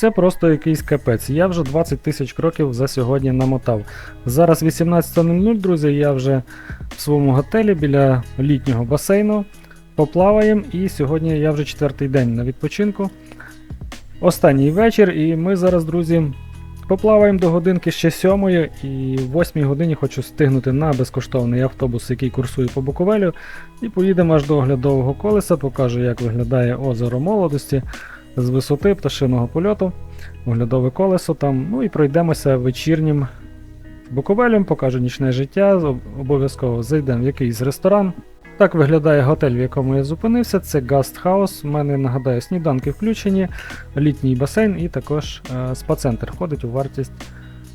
Це просто якийсь капець. Я вже 20 тисяч кроків за сьогодні намотав. Зараз 18.00, друзі, я вже в своєму готелі біля літнього басейну. Поплаваємо, і сьогодні я вже четвертий день на відпочинку. Останній вечір, і ми зараз, друзі, поплаваємо до годинки ще сьомої, і в 8 годині хочу стигнути на безкоштовний автобус, який курсує по Буковелю, і поїдемо аж до оглядового колеса, покажу, як виглядає озеро молодості з висоти пташиного польоту, оглядове колесо там, ну і пройдемося вечірнім Буковелем, покажу нічне життя, обов'язково зайдемо в якийсь ресторан. Так виглядає готель, в якому я зупинився. Це Гаст Хаус. У мене нагадаю, сніданки включені, літній басейн і також е, спа-центр входить у вартість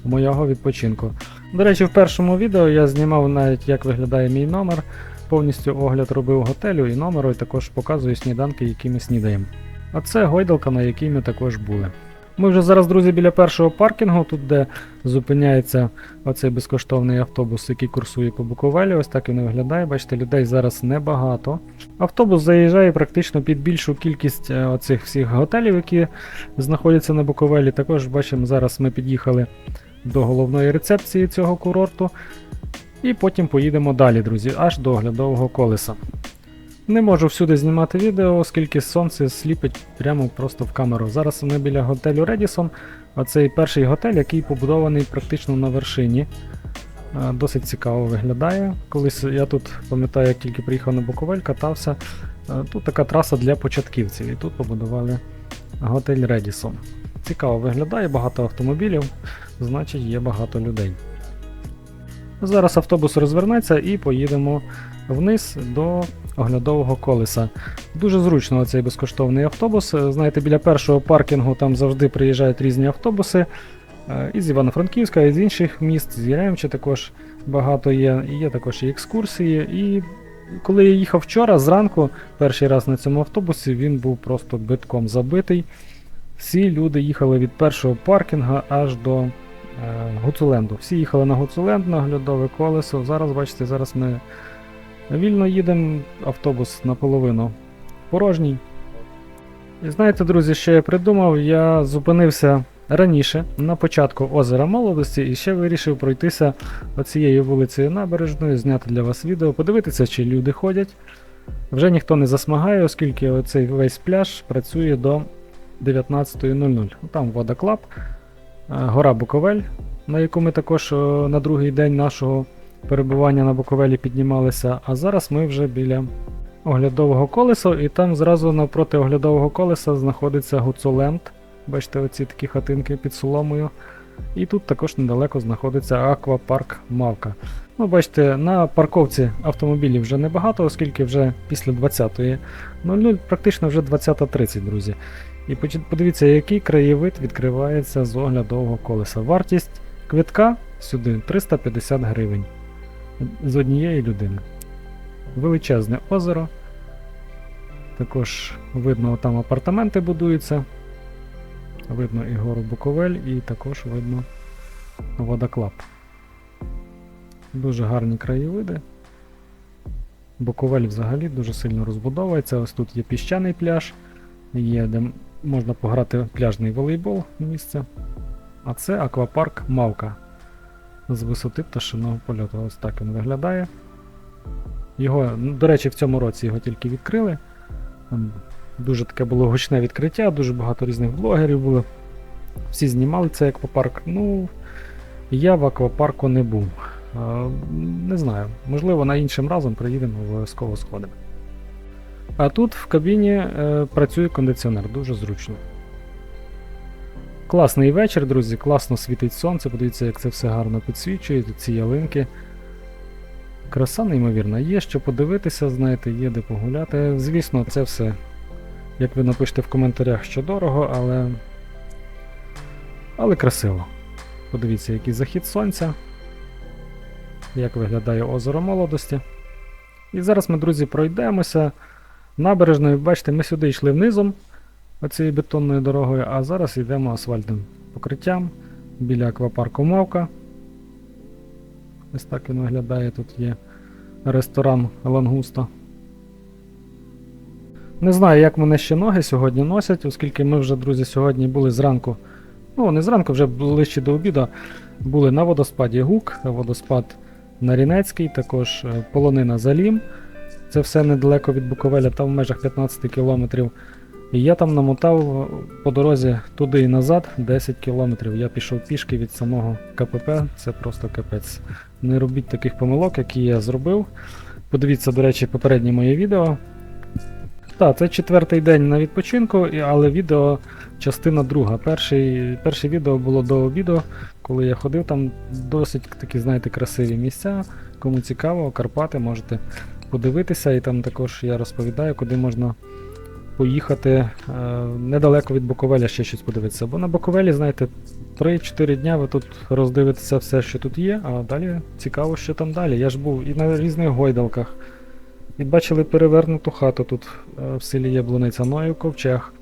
моєго відпочинку. До речі, в першому відео я знімав навіть, як виглядає мій номер. Повністю огляд робив готелю і номеру, і також показую сніданки, які ми снідаємо. А це гойдалка, на якій ми також були. Ми вже зараз, друзі, біля першого паркінгу, тут де зупиняється оцей безкоштовний автобус, який курсує по Буковелі. Ось так він виглядає. Бачите, людей зараз небагато. Автобус заїжджає практично під більшу кількість е, оцих всіх готелів, які знаходяться на Буковелі. Також бачимо, зараз ми під'їхали до головної рецепції цього курорту. І потім поїдемо далі, друзі, аж до оглядового колеса. Не можу всюди знімати відео, оскільки сонце сліпить прямо просто в камеру. Зараз ми біля готелю Редісон. Оцей перший готель, який побудований практично на вершині. Досить цікаво виглядає. Колись я тут пам'ятаю, як тільки приїхав на Буковель, катався. Тут така траса для початківців, і тут побудували готель Редісон. Цікаво виглядає, багато автомобілів, значить є багато людей. Зараз автобус розвернеться і поїдемо вниз до оглядового колеса. Дуже зручно цей безкоштовний автобус. Е, Знаєте, біля першого паркінгу там завжди приїжджають різні автобуси. е, І з Івано-Франківська, і з інших міст, з Яремча також багато є. Є також і екскурсії. І коли я їхав вчора зранку, перший раз на цьому автобусі, він був просто битком забитий. Всі люди їхали від першого паркінга аж до е, Гуцуленду. Всі їхали на Гуцуленд, на оглядове колесо. Зараз, бачите, зараз ми вільно їдемо, автобус наполовину порожній. І знаєте, друзі, що я придумав? Я зупинився раніше, на початку озера молодості, і ще вирішив пройтися оцією вулицею набережною, зняти для вас відео, подивитися, чи люди ходять. Вже ніхто не засмагає, оскільки оцей весь пляж працює до 19.00. Там водоклаб, е, гора Буковель, на яку ми також е, на другий день нашого перебування на Буковелі піднімалися. А зараз ми вже біля оглядового колеса, і там зразу навпроти оглядового колеса знаходиться Гуцуленд. Бачите, оці такі хатинки під соломою. І тут також недалеко знаходиться аквапарк Мавка. Ну, бачите, на парковці автомобілів вже небагато, оскільки вже після 20.00, практично вже 20.30, друзі. І подивіться, який краєвид відкривається з оглядового колеса. Вартість квитка сюди 350 гривень з однієї людини. Величезне озеро. Також видно, там апартаменти будуються. Видно і гору Буковель, і також видно водоклаб. Дуже гарні краєвиди. Буковель взагалі дуже сильно розбудовується. Ось тут є піщаний пляж, є де можна пограти пляжний волейбол місце. А це аквапарк Мавка з висоти пташиного польоту. Ось так він виглядає. Його, ну, до речі, в цьому році його тільки відкрили. Дуже таке було гучне відкриття, дуже багато різних блогерів було. Всі знімали цей аквапарк. Ну, я в аквапарку не був. Не знаю, можливо, на іншим разом приїдемо, обов'язково сходимо. А тут в кабіні е, працює кондиціонер, дуже зручно. Класний вечір, друзі, класно світить сонце. Подивіться, як це все гарно підсвічує, ці ялинки. Краса неймовірна, є що подивитися, знаєте, є де погуляти. Звісно, це все, як ви напишете в коментарях, що дорого, але. Але красиво. Подивіться, який захід сонця, як виглядає озеро молодості. І зараз ми, друзі, пройдемося набережною. Бачите, ми сюди йшли внизом оцією бетонною дорогою, а зараз йдемо асфальтним покриттям біля аквапарку Мавка. Ось так він виглядає. Тут є ресторан Лангуста. Не знаю, як мене ще ноги сьогодні носять, оскільки ми вже, друзі, сьогодні були зранку. Ну, не зранку, вже ближче до обіду. Були на водоспаді Гук, водоспад Нарінецький, також е, полонина Залім. Це все недалеко від Буковеля, там в межах 15 кілометрів. І я там намотав е, по дорозі туди і назад 10 кілометрів. Я пішов пішки від самого КПП, це просто капець. Не робіть таких помилок, які я зробив. Подивіться, до речі, попереднє моє відео. Так, це четвертий день на відпочинку, але відео частина друга. Перший, перше відео було до обіду, коли я ходив, там досить такі, знаєте, красиві місця. Кому цікаво, Карпати можете подивитися, і там також я розповідаю, куди можна поїхати е, недалеко від Буковеля ще щось подивитися. Бо на Буковелі, знаєте, 3-4 дня ви тут роздивитеся все, що тут є, а далі цікаво, що там далі. Я ж був і на різних гойдалках. І бачили перевернуту хату тут е, в селі Яблуниця, ну і в ковчег.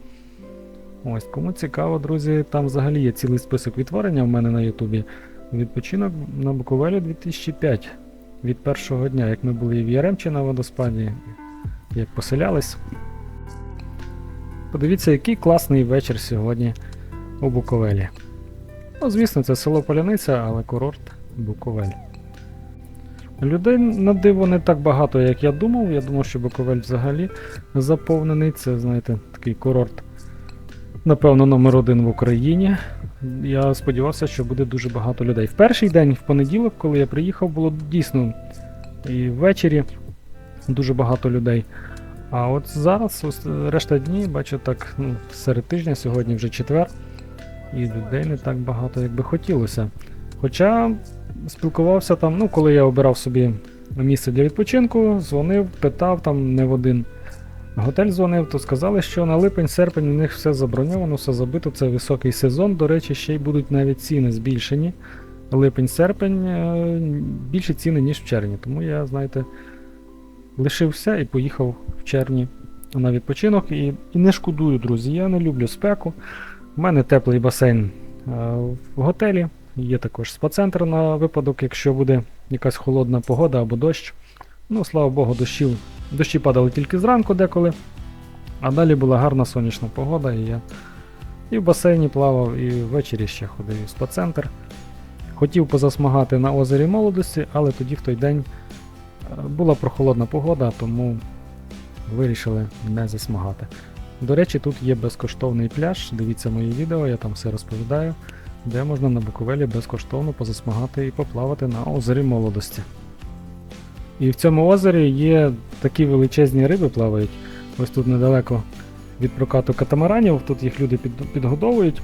Ось, кому цікаво, друзі, там взагалі є цілий список відтворення в мене на Ютубі. Відпочинок на Буковелі 2005. Від першого дня, як ми були в Яремчі на водоспаді, як поселялись. Подивіться, який класний вечір сьогодні у Буковелі. Ну, звісно, це село Поляниця, але курорт Буковель. Людей на диво не так багато, як я думав. Я думав, що Буковель взагалі заповнений. Це, знаєте, такий курорт, напевно, номер один в Україні. Я сподівався, що буде дуже багато людей. В перший день, в понеділок, коли я приїхав, було дійсно і ввечері дуже багато людей. А от зараз, решта дні, бачу так, ну, серед тижня, сьогодні вже четвер, і людей не так багато, як би хотілося. Хоча спілкувався там, ну, коли я обирав собі місце для відпочинку, дзвонив, питав там не в один готель дзвонив, то сказали, що на липень-серпень у них все заброньовано, все забито, це високий сезон. До речі, ще й будуть навіть ціни збільшені. Липень-серпень е, більші ціни, ніж в червні. Тому я, знаєте, лишився і поїхав в червні на відпочинок. І, і не шкодую, друзі. Я не люблю спеку. У мене теплий басейн е, в готелі. Є також спа-центр на випадок, якщо буде якась холодна погода або дощ. Ну, слава Богу, дощів, дощі падали тільки зранку деколи. А далі була гарна сонячна погода, і я і в басейні плавав, і ввечері ще ходив в спа-центр. Хотів позасмагати на озері молодості, але тоді в той день була прохолодна погода, тому вирішили не засмагати. До речі, тут є безкоштовний пляж. Дивіться мої відео, я там все розповідаю, де можна на Буковелі безкоштовно позасмагати і поплавати на озері молодості. І в цьому озері є такі величезні риби плавають. Ось тут недалеко від прокату катамаранів, тут їх люди підгодовують.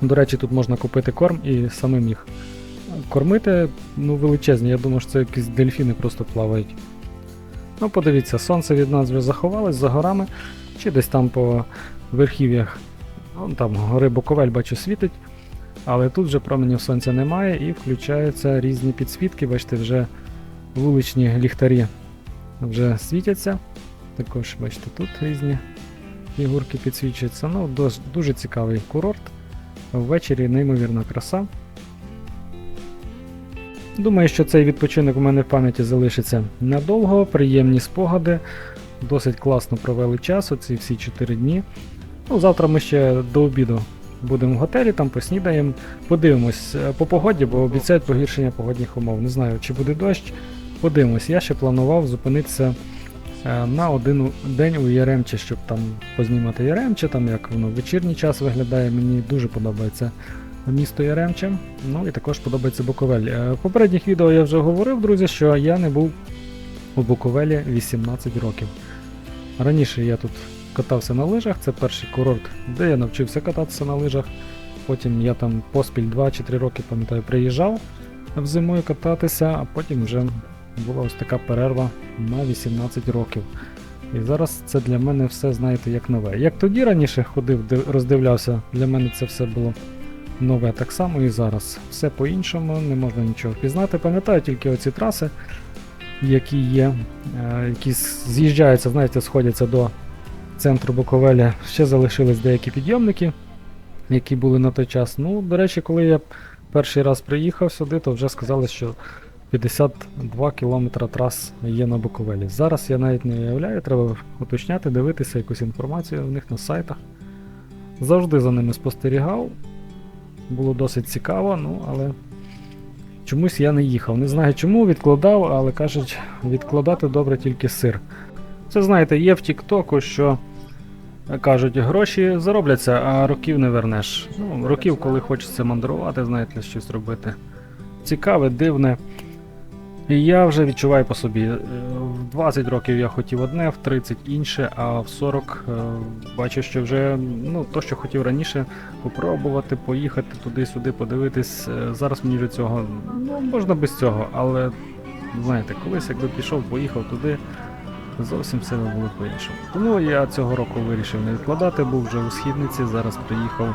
До речі, тут можна купити корм і самим їх кормити. Ну, величезні, я думаю, що це якісь дельфіни просто плавають. Ну, подивіться, сонце від нас вже заховалось за горами, чи десь там по верхів'ях. Вон там гори Буковель, бачу, світить. Але тут вже променів сонця немає і включаються різні підсвітки. Бачите, вже вуличні ліхтарі вже світяться. Також, бачите, тут різні фігурки підсвічуються. Ну, дуже цікавий курорт. Ввечері неймовірна краса. Думаю, що цей відпочинок у мене в пам'яті залишиться надовго, приємні спогади. Досить класно провели час, оці всі 4 дні. Ну, завтра ми ще до обіду будемо в готелі, там поснідаємо. Подивимось е, по погоді, бо обіцяють погіршення погодних умов. Не знаю, чи буде дощ. Подивимось. Я ще планував зупинитися е, на один день у Яремче, щоб там познімати Яремче, там як воно в вечірній час виглядає. Мені дуже подобається місто Яремче. Ну і також подобається Буковель. Е, В попередніх відео я вже говорив, друзі, що я не був у Буковелі 18 років. Раніше я тут катався на лижах, це перший курорт, де я навчився кататися на лижах. Потім я там поспіль 2 чи 3 роки, пам'ятаю, приїжджав взимою кататися, а потім вже була ось така перерва на 18 років. І зараз це для мене все, знаєте, як нове. Як тоді раніше ходив, роздивлявся, для мене це все було нове так само і зараз. Все по-іншому, не можна нічого впізнати. Пам'ятаю тільки оці траси, які є, е, які з'їжджаються, знаєте, сходяться до центру Буковеля. Ще залишились деякі підйомники, які були на той час. Ну, до речі, коли я перший раз приїхав сюди, то вже сказали, що 52 кілометра трас є на Буковелі. Зараз я навіть не уявляю, треба уточняти, дивитися якусь інформацію в них на сайтах. Завжди за ними спостерігав. Було досить цікаво, ну але чомусь я не їхав. Не знаю чому, відкладав, але кажуть, відкладати добре тільки сир. Це знаєте, є в Тіктоку, що кажуть, гроші заробляться, а років не вернеш. Ну, років, коли хочеться мандрувати, знаєте, щось робити. Цікаве, дивне. І я вже відчуваю по собі. е, В 20 років я хотів одне, в 30 інше, а в 40 е, бачу, що вже ну, то, що хотів раніше, попробувати, поїхати туди-сюди, подивитись. е, Зараз мені вже цього ну, можна без цього, але знаєте, колись якби пішов, поїхав туди, зовсім все було по-іншому. Тому я цього року вирішив не відкладати, був вже у східниці, зараз приїхав.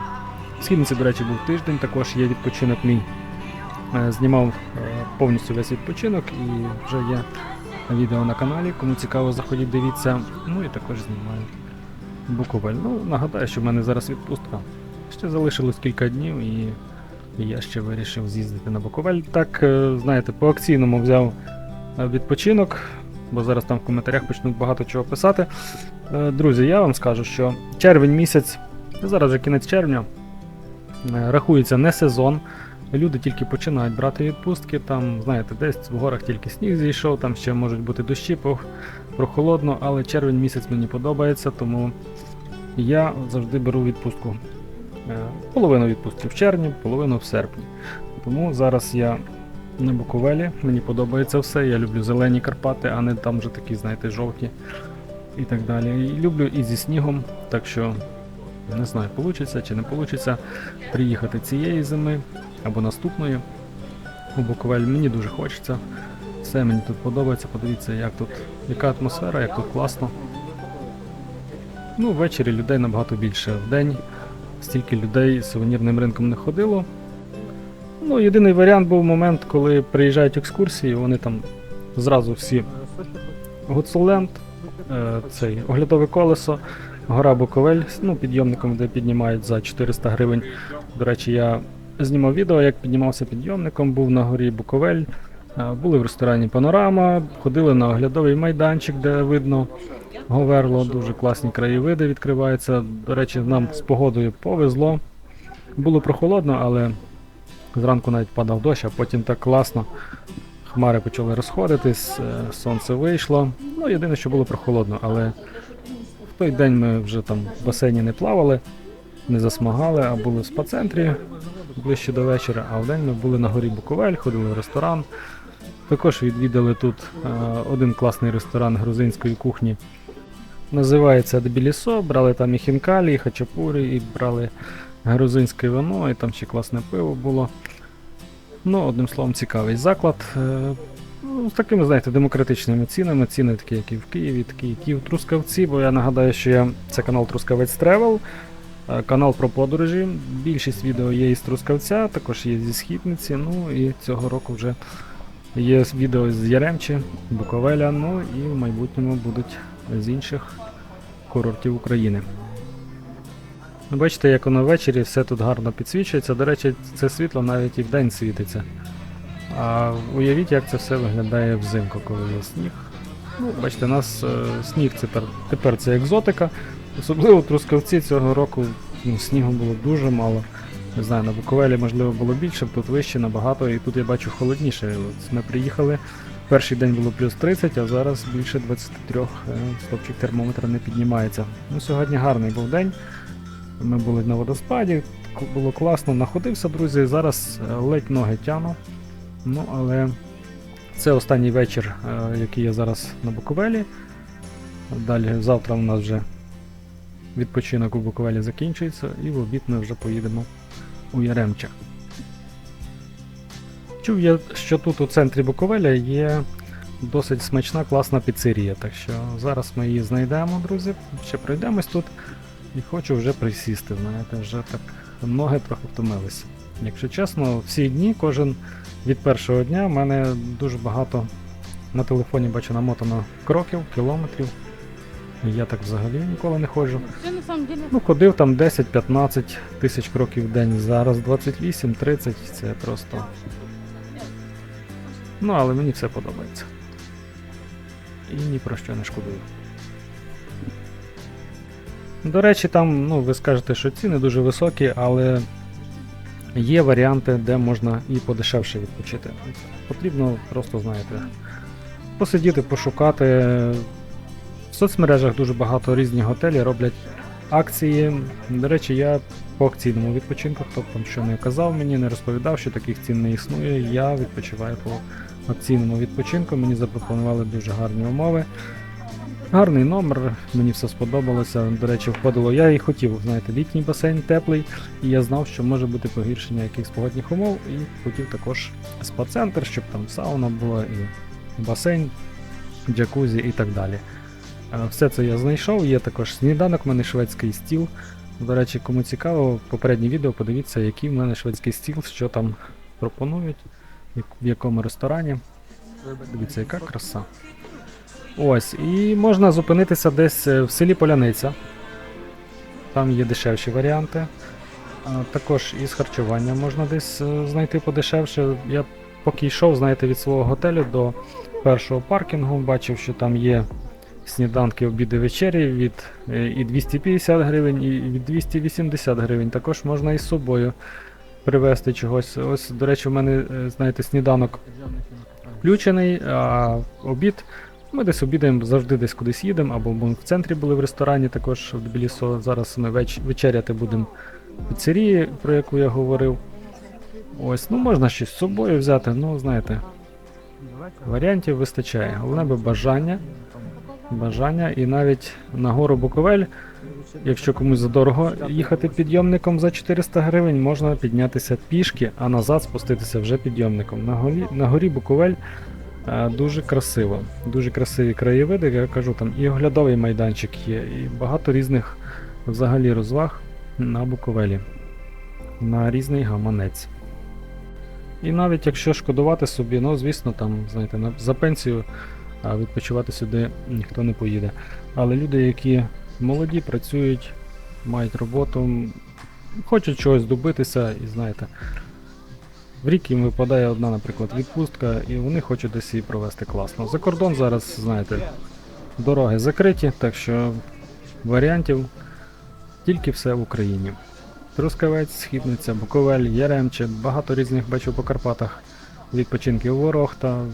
В східниці, до речі, був тиждень, також є відпочинок мій. Е, Знімав е, повністю весь відпочинок і вже є відео на каналі. Кому цікаво, заходіть, дивіться. Ну і також знімаю Буковель. Ну, нагадаю, що в мене зараз відпустка. Ще залишилось кілька днів і, я ще вирішив з'їздити на Буковель. Так, е, знаєте, по акційному взяв відпочинок, бо зараз там в коментарях почнуть багато чого писати. Друзі, я вам скажу, що червень місяць, зараз вже кінець червня, рахується не сезон. Люди тільки починають брати відпустки, там, знаєте, десь в горах тільки сніг зійшов, там ще можуть бути дощі, прохолодно, але червень місяць мені подобається, тому я завжди беру відпустку. Е, Половину відпустки в червні, половину в серпні. Тому зараз я на Буковелі, мені подобається все. Я люблю зелені Карпати, а не там вже такі, знаєте, жовті і так далі. І люблю і зі снігом, так що не знаю, вийде чи не вийде приїхати цієї зими або наступної у Буковель. Мені дуже хочеться. Все мені тут подобається. Подивіться, як тут, яка атмосфера, як тут класно. Ну, ввечері людей набагато більше. В день стільки людей з сувенірним ринком не ходило. Ну, єдиний варіант був момент, коли приїжджають екскурсії, вони там зразу всі Гуцуленд, е, цей оглядове колесо, гора Буковель, ну, підйомником, де піднімають за 400 гривень. До речі, я знімав відео, як піднімався підйомником, був на горі Буковель, е, були в ресторані Панорама, ходили на оглядовий майданчик, де видно Говерло, дуже класні краєвиди відкриваються. До речі, нам з погодою повезло. Було прохолодно, але зранку навіть падав дощ, а потім так класно. Хмари почали розходитись, е, сонце вийшло. Ну, єдине, що було прохолодно, але в той день ми вже там в басейні не плавали, не засмагали, а були в спа-центрі ближче до вечора, а вдень ми були на горі Буковель, ходили в ресторан. Також відвідали тут е, один класний ресторан грузинської кухні. Називається Дебілісо, брали там і хінкалі, і хачапурі, і брали грузинське вино, і там ще класне пиво було. Ну, одним словом, цікавий заклад. Ну, з такими, знаєте, демократичними цінами. Ціни такі, як і в Києві, такі, як і в Трускавці, бо я нагадаю, що я, це канал Трускавець Тревел, е, канал про подорожі. Більшість відео є із Трускавця, також є зі Східниці. Ну і цього року вже є відео з Яремчі, Буковеля, ну і в майбутньому будуть з інших курортів України. Ну, Бачите, як воно ввечері все тут гарно підсвічується. До речі, це світло навіть і вдень світиться. А уявіть, як це все виглядає взимку, коли є сніг. Ну, бачите, у нас е, сніг тепер, тепер це екзотика. Особливо в Трускавці цього року ну, снігу було дуже мало. Не знаю, на Буковелі можливо було більше, тут вище набагато, і тут я бачу холодніше. Ми приїхали, перший день було плюс 30, а зараз більше 23 е, стопчик термометра не піднімається. Ну, сьогодні гарний був день. Ми були на водоспаді, було класно, находився, друзі. Зараз е, ледь ноги тяну. Ну, але це останній вечір, е, який я зараз на Буковелі. Далі завтра у нас вже відпочинок у Буковелі закінчується, і в обід ми вже поїдемо у Яремче. Чув я, що тут у центрі Буковеля є досить смачна, класна піцерія. Так що зараз ми її знайдемо, друзі. Ще пройдемось тут. І хочу вже присісти, знаєте, вже так ноги трохи втомилися. Якщо чесно, всі дні, кожен від першого дня, в мене дуже багато на телефоні бачу намотано кроків, кілометрів. Я так взагалі ніколи не ходжу. Ну, ходив там 10-15 тисяч кроків в день, зараз 28-30, це просто. Ну, але мені все подобається. І ні про що не шкодую. До речі, там, ну, ви скажете, що ціни дуже високі, але є варіанти, де можна і подешевше відпочити. Потрібно просто, знаєте, посидіти, пошукати. В соцмережах дуже багато різних готелів роблять акції. До речі, я по акційному відпочинку, хто б там що не казав мені, не розповідав, що таких цін не існує. Я відпочиваю по акційному відпочинку. Мені запропонували дуже гарні умови. Гарний номер, мені все сподобалося. До речі, входило. Я і хотів, знаєте, літній басейн теплий, і я знав, що може бути погіршення якихось погодних умов, і хотів також спа-центр, щоб там сауна була, і басейн, джакузі і так далі. Е, Все це я знайшов. Є також сніданок, в мене шведський стіл. До речі, кому цікаво, попереднє відео подивіться, який в мене шведський стіл, що там пропонують, в якому ресторані. Дивіться, яка краса. Ось, і можна зупинитися десь е, в селі Поляниця. Там є дешевші варіанти. Також із харчування можна десь е, знайти подешевше. Я поки йшов, знаєте, від свого готелю до першого паркінгу, бачив, що там є сніданки, обіди, вечері від е, і 250 гривень, і від 280 гривень. Також можна із собою привезти чогось. Ось, до речі, в мене, знаєте, сніданок включений, а обід. Ми десь обідаємо, завжди десь кудись їдемо, або ми в центрі були в ресторані також в Тбілісо. Зараз ми веч- вечеряти будемо в піцерії, про яку я говорив. Ось, ну можна щось з собою взяти, ну знаєте, варіантів вистачає. Головне би бажання. Бажання і навіть на гору Буковель, якщо комусь задорого їхати підйомником за 400 гривень, можна піднятися пішки, а назад спуститися вже підйомником. На горі, на горі Буковель дуже красиво, дуже красиві краєвиди, я кажу, там і оглядовий майданчик є, і багато різних взагалі розваг на Буковелі, на різний гаманець. І навіть якщо шкодувати собі, ну звісно, там, знаєте, за пенсію відпочивати сюди ніхто не поїде. Але люди, які молоді, працюють, мають роботу, хочуть чогось добитися, і знаєте, в рік їм випадає одна, наприклад, відпустка, і вони хочуть десь її провести класно. За кордон зараз, знаєте, дороги закриті, так що варіантів тільки все в Україні. Трускавець, Східниця, Буковель, Яремче, багато різних бачу по Карпатах відпочинків Ворохта,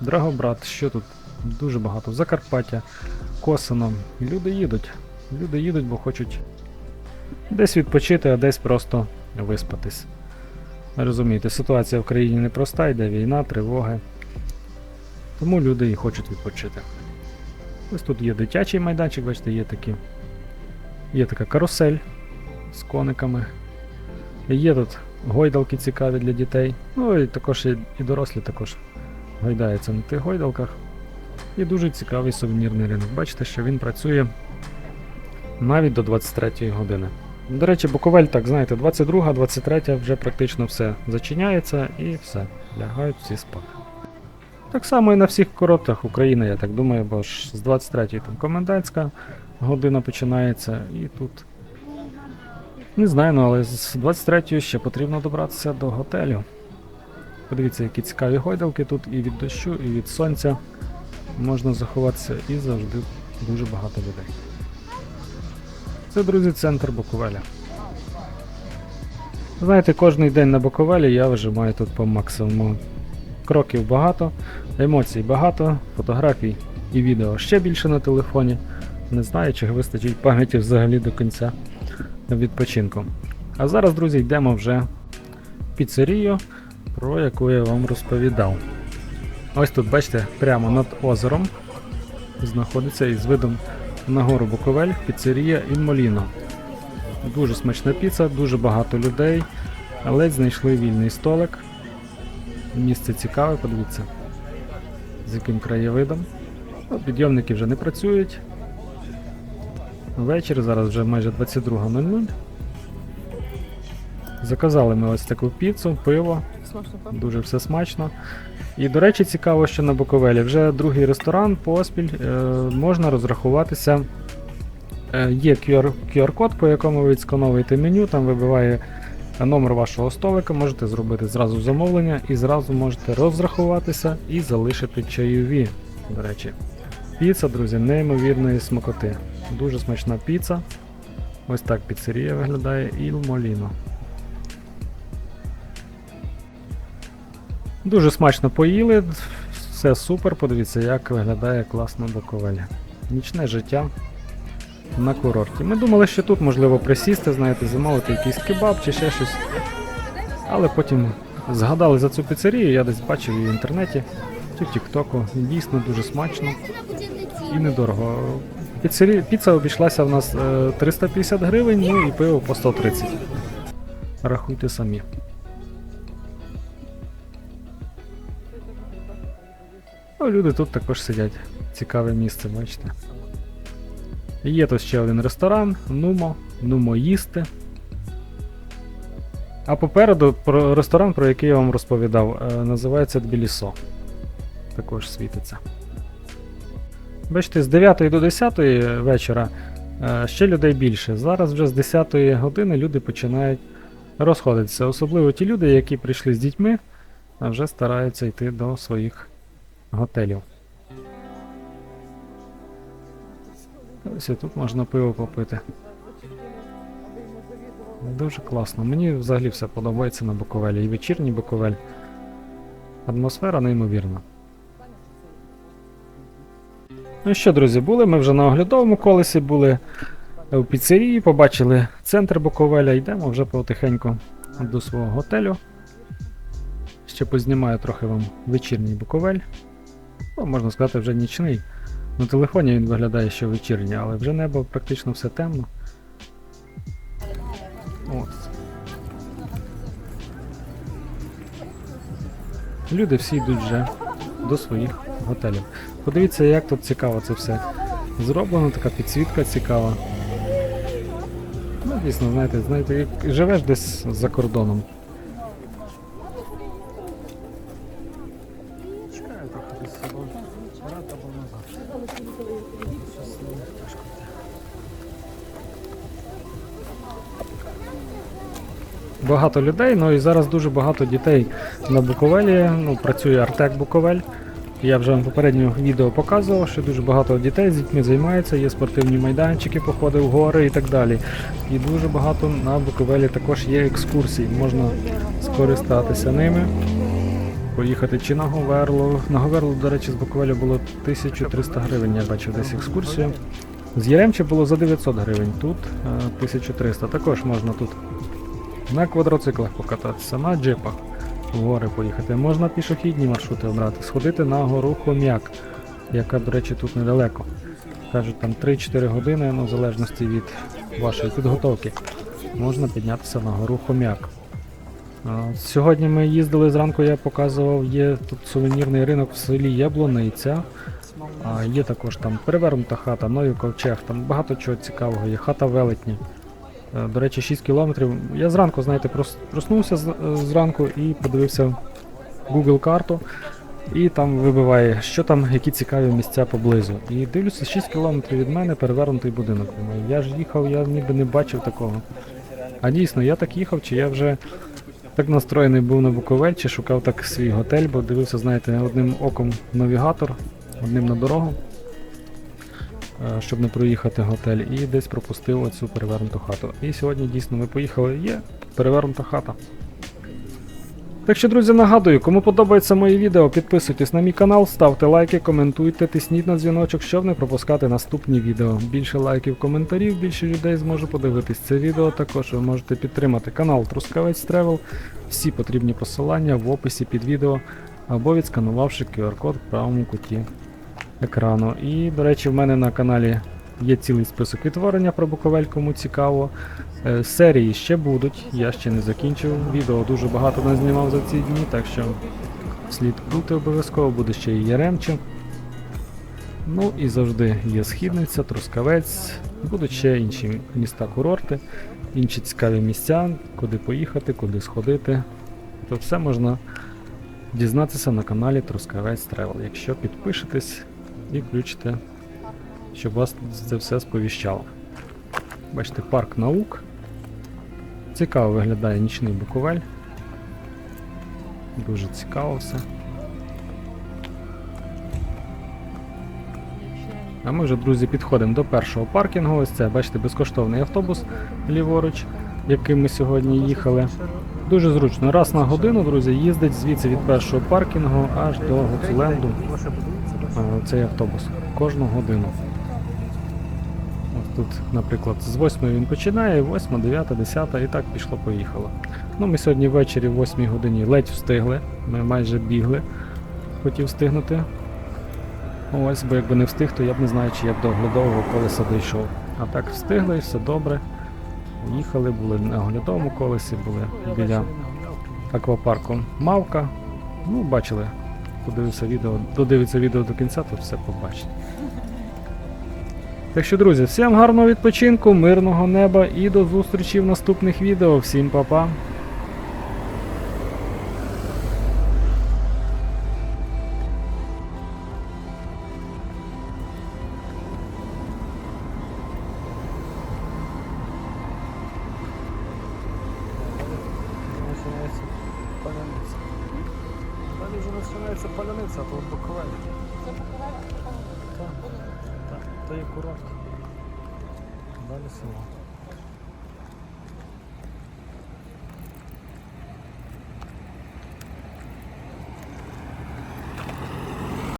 Драгобрат, що тут? Дуже багато. Закарпаття, Косино. Люди їдуть. Люди їдуть, бо хочуть десь відпочити, а десь просто виспатись. Розумієте, ситуація в країні непроста, йде війна, тривоги. Тому люди і хочуть відпочити. Ось тут є дитячий майданчик, бачите, є такі. Є така карусель з кониками. Є тут гойдалки цікаві для дітей. Ну і також і, дорослі також гойдаються на тих гойдалках. І дуже цікавий сувенірний ринок. Бачите, що він працює навіть до 23 години. До речі, Буковель, так, знаєте, 22, 23 вже практично все зачиняється і все, лягають всі спати. Так само і на всіх курортах України, я так думаю, бо ж з 23-ї там комендантська година починається, і тут. Не знаю, ну, але з 23-ї ще потрібно добратися до готелю. Подивіться, які цікаві гойдалки тут і від дощу, і від сонця можна заховатися і завжди дуже багато людей. Це, друзі, центр Буковеля. Знаєте, кожний день на Буковелі я вижимаю тут по максимуму. Кроків багато, емоцій багато, фотографій і відео ще більше на телефоні. Не знаю, чи вистачить пам'яті взагалі до кінця відпочинку. А зараз, друзі, йдемо вже в піцерію, про яку я вам розповідав. Ось тут, бачите, прямо над озером знаходиться із видом на гору Буковель піцерія Інмоліно. Дуже смачна піца, дуже багато людей. Ледь знайшли вільний столик. Місце цікаве, подивіться, з яким краєвидом. Ну, Підйомники вже не працюють. Вечір, зараз вже майже 22.00. Заказали ми ось таку піцу, пиво. Дуже все смачно. І, до речі, цікаво, що на Буковелі вже другий ресторан поспіль е, можна розрахуватися. Е, є QR, QR-код, по якому ви відскановуєте меню, там вибиває номер вашого столика, можете зробити зразу замовлення і зразу можете розрахуватися і залишити чайові. До речі, піца, друзі, неймовірної смакоти. Дуже смачна піца. Ось так піцерія виглядає Il Molino. Дуже смачно поїли, все супер. Подивіться, як виглядає класно Буковель. Нічне життя на курорті. Ми думали, що тут можливо присісти, знаєте, замовити якийсь кебаб чи ще щось. Але потім згадали за цю піцерію, я десь бачив її в інтернеті чи в Тіктоку. Дійсно дуже смачно і недорого. Піцері... Піца обійшлася в нас е, 350 гривень, ну і пиво по 130. Рахуйте самі. Ну, люди тут також сидять. Цікаве місце, бачите. Є тут ще один ресторан, Нумо, Нумо їсти. А попереду про ресторан, про який я вам розповідав, е, називається Тбілісо. Також світиться. Бачите, з 9 до 10 вечора е, ще людей більше. Зараз вже з 10 години люди починають розходитися. Особливо ті люди, які прийшли з дітьми, вже стараються йти до своїх готелів. Ось і тут можна пиво попити. Дуже класно. Мені взагалі все подобається на Буковелі. І вечірній Буковель. Атмосфера неймовірна. Ну що, друзі, були ми вже на оглядовому колесі, були у піцерії, побачили центр Буковеля, йдемо вже потихеньку до свого готелю. Ще познімаю трохи вам вечірній Буковель. Ну, можна сказати, вже нічний. На телефоні він виглядає ще вечірній, але вже небо практично все темно. От. Люди всі йдуть вже до своїх готелів. Подивіться, як тут цікаво це все зроблено, така підсвітка цікава. Ну, дійсно, знаєте, знаєте, як живеш десь за кордоном. Багато людей, ну і зараз дуже багато дітей на Буковелі. Ну, працює Артек Буковель. Я вже вам попередньо відео показував, що дуже багато дітей з дітьми займаються, є спортивні майданчики, походи в гори і так далі. І дуже багато на Буковелі також є екскурсій, можна скористатися ними. Поїхати чи на Говерло. На Говерло, до речі, з Буковеля було 1300 гривень, я бачив десь екскурсію. З Яремче було за 900 гривень, тут е, 1300. Також можна тут на квадроциклах покататися, на джипах в гори поїхати. Можна пішохідні маршрути обрати, сходити на гору Хом'як, яка, до речі, тут недалеко. Кажуть, там 3-4 години, ну, в залежності від вашої підготовки, можна піднятися на гору Хом'як. Сьогодні ми їздили зранку, я показував, є тут сувенірний ринок в селі Яблуниця. А, є також там перевернута хата, Новий ковчег, там багато чого цікавого є, хата велетні. Е, До речі, 6 кілометрів. Я зранку, знаєте, проснувся е, зранку і подивився Google карту. І там вибиває, що там, які цікаві місця поблизу. І дивлюся, 6 кілометрів від мене перевернутий будинок. Я ж їхав, я ніби не бачив такого. А дійсно, я так їхав, чи я вже так настроєний був на Буковель, чи шукав так свій готель, бо дивився, знаєте, одним оком навігатор, одним на дорогу, щоб не проїхати готель, і десь пропустив оцю перевернуту хату. І сьогодні дійсно ми поїхали, є перевернута хата. Так що, друзі, нагадую, кому подобається моє відео, підписуйтесь на мій канал, ставте лайки, коментуйте, тисніть на дзвіночок, щоб не пропускати наступні відео. Більше лайків, коментарів, більше людей зможе подивитись це відео. Також ви можете підтримати канал Трускавець Тревел. Всі потрібні посилання в описі під відео або відсканувавши QR-код в правому куті екрану. І, до речі, в мене на каналі є цілий список відтворення про Буковель, кому цікаво. Е, Серії ще будуть, я ще не закінчив. Відео дуже багато назнімав за ці дні, так що слідкуйте обов'язково, буде ще і Яремче. Ну і завжди є східниця, Трускавець, будуть ще інші міста-курорти, інші цікаві місця, куди поїхати, куди сходити. То все можна дізнатися на каналі Трускавець Travel, якщо підпишетесь і включите, щоб вас це все сповіщало. Бачите, парк наук. Цікаво виглядає нічний Буковель. Дуже цікаво все. А ми вже, друзі, підходимо до першого паркінгу. Ось це, бачите, безкоштовний автобус ліворуч, яким ми сьогодні їхали. Дуже зручно. Раз на годину, друзі, їздить звідси від першого паркінгу аж до Гуцуленду цей автобус. Кожну годину. Тут, наприклад, з 8 він починає, 8, 9, 10 і так пішло-поїхало. Ну, ми сьогодні ввечері в 8 годині ледь встигли. Ми майже бігли. Хотів встигнути. Ось, бо якби не встиг, то я б не знаю, чи я б до оглядового колеса дійшов. А так встигли, все добре. Їхали, були на оглядовому колесі, були біля аквапарку Мавка. Ну, бачили, подивився відео, додивиться відео до кінця, то все побачите. Так що, друзі, всім гарного відпочинку, мирного неба і до зустрічі в наступних відео. Всім па-па!